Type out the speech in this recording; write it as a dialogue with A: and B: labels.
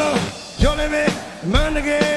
A: လုံးရောလည်းပဲမန္တကယ်